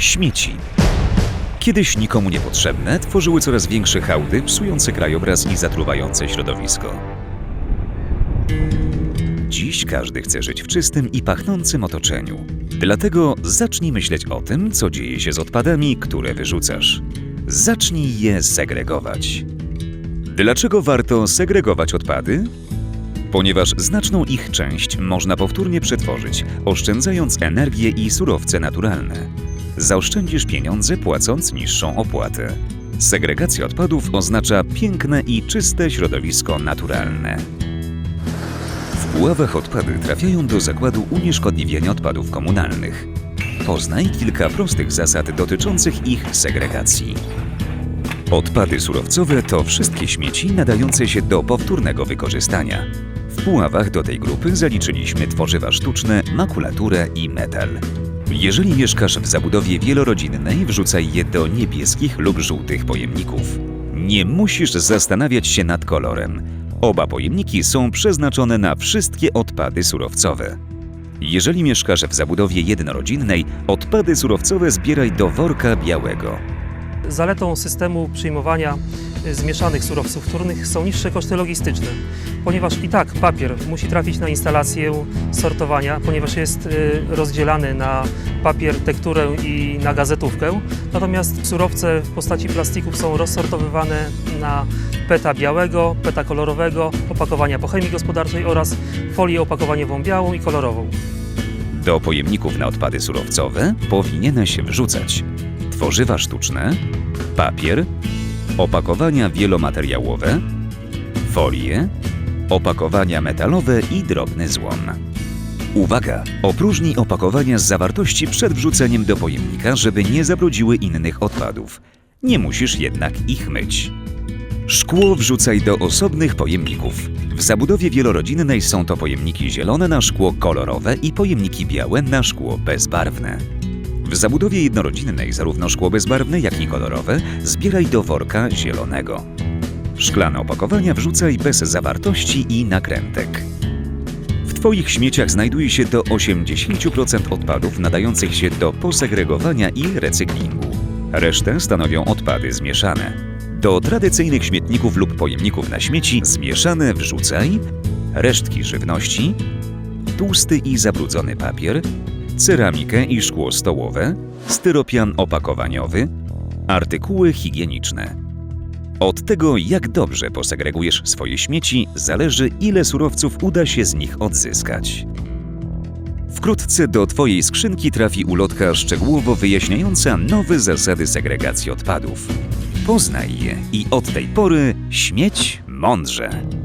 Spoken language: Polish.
Śmieci. Kiedyś nikomu niepotrzebne tworzyły coraz większe hałdy, psujące krajobraz i zatruwające środowisko. Dziś każdy chce żyć w czystym i pachnącym otoczeniu. Dlatego zacznij myśleć o tym, co dzieje się z odpadami, które wyrzucasz. Zacznij je segregować. Dlaczego warto segregować odpady? Ponieważ znaczną ich część można powtórnie przetworzyć, oszczędzając energię i surowce naturalne. Zaoszczędzisz pieniądze płacąc niższą opłatę. Segregacja odpadów oznacza piękne i czyste środowisko naturalne. W Puławach odpady trafiają do zakładu unieszkodliwiania odpadów komunalnych. Poznaj kilka prostych zasad dotyczących ich segregacji. Odpady surowcowe to wszystkie śmieci nadające się do powtórnego wykorzystania. W Puławach do tej grupy zaliczyliśmy tworzywa sztuczne, makulaturę i metal. Jeżeli mieszkasz w zabudowie wielorodzinnej, wrzucaj je do niebieskich lub żółtych pojemników. Nie musisz zastanawiać się nad kolorem. Oba pojemniki są przeznaczone na wszystkie odpady surowcowe. Jeżeli mieszkasz w zabudowie jednorodzinnej, odpady surowcowe zbieraj do worka białego. Zaletą systemu przyjmowania zmieszanych surowców wtórnych są niższe koszty logistyczne, ponieważ i tak papier musi trafić na instalację sortowania, ponieważ jest y, rozdzielany na papier, tekturę i na gazetówkę. Natomiast surowce w postaci plastików są rozsortowywane na peta białego, peta kolorowego, opakowania po chemii gospodarczej oraz folię opakowaniową białą i kolorową. Do pojemników na odpady surowcowe powinieneś wrzucać tworzywa sztuczne, papier, opakowania wielomateriałowe, folie, opakowania metalowe i drobny złom. Uwaga! Opróżnij opakowania z zawartości przed wrzuceniem do pojemnika, żeby nie zabrudziły innych odpadów. Nie musisz jednak ich myć. Szkło wrzucaj do osobnych pojemników. W zabudowie wielorodzinnej są to pojemniki zielone na szkło kolorowe i pojemniki białe na szkło bezbarwne. W zabudowie jednorodzinnej zarówno szkło bezbarwne, jak i kolorowe zbieraj do worka zielonego. Szklane opakowania wrzucaj bez zawartości i nakrętek. W Twoich śmieciach znajduje się do 80% odpadów nadających się do posegregowania i recyklingu. Resztę stanowią odpady zmieszane. Do tradycyjnych śmietników lub pojemników na śmieci zmieszane wrzucaj resztki żywności, tłusty i zabrudzony papier, ceramikę i szkło stołowe, styropian opakowaniowy, artykuły higieniczne. Od tego, jak dobrze posegregujesz swoje śmieci, zależy, ile surowców uda się z nich odzyskać. Wkrótce do Twojej skrzynki trafi ulotka szczegółowo wyjaśniająca nowe zasady segregacji odpadów. Poznaj je i od tej pory śmieć mądrze.